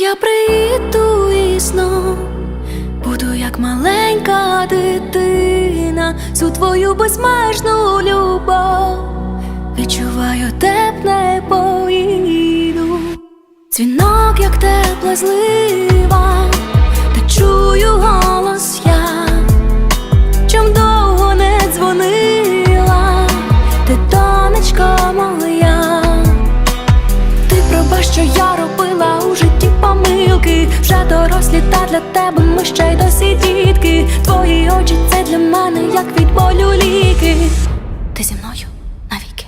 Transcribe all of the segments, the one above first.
я приїду і знов буду як маленька дитина, всю твою безмежну любов. Відчуваю тепле поїду, дзвінок, як тепла злива, та чую голос я, чом довго не дзвонила, ти донечко. Ти пробач, що я робила помилки. Вже дорослі та для тебе ми ще й досі дітки. Твої очі це для мене, як від болю ліки. Ти зі мною навіки.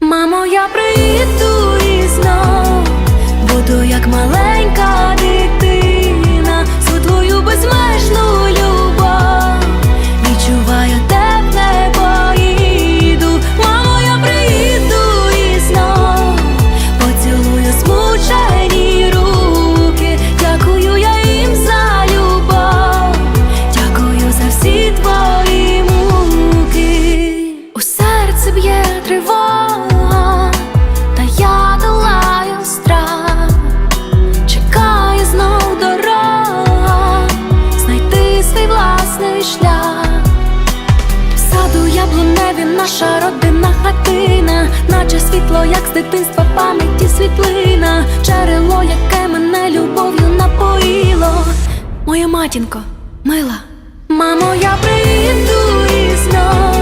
Мамо, я приїду і знов буду як маленька наша родинна хатина, наче світло, як з дитинства пам'яті світлина, джерело, яке мене любов'ю напоїло. Моя матінко, мила, мамо, я приїду і знов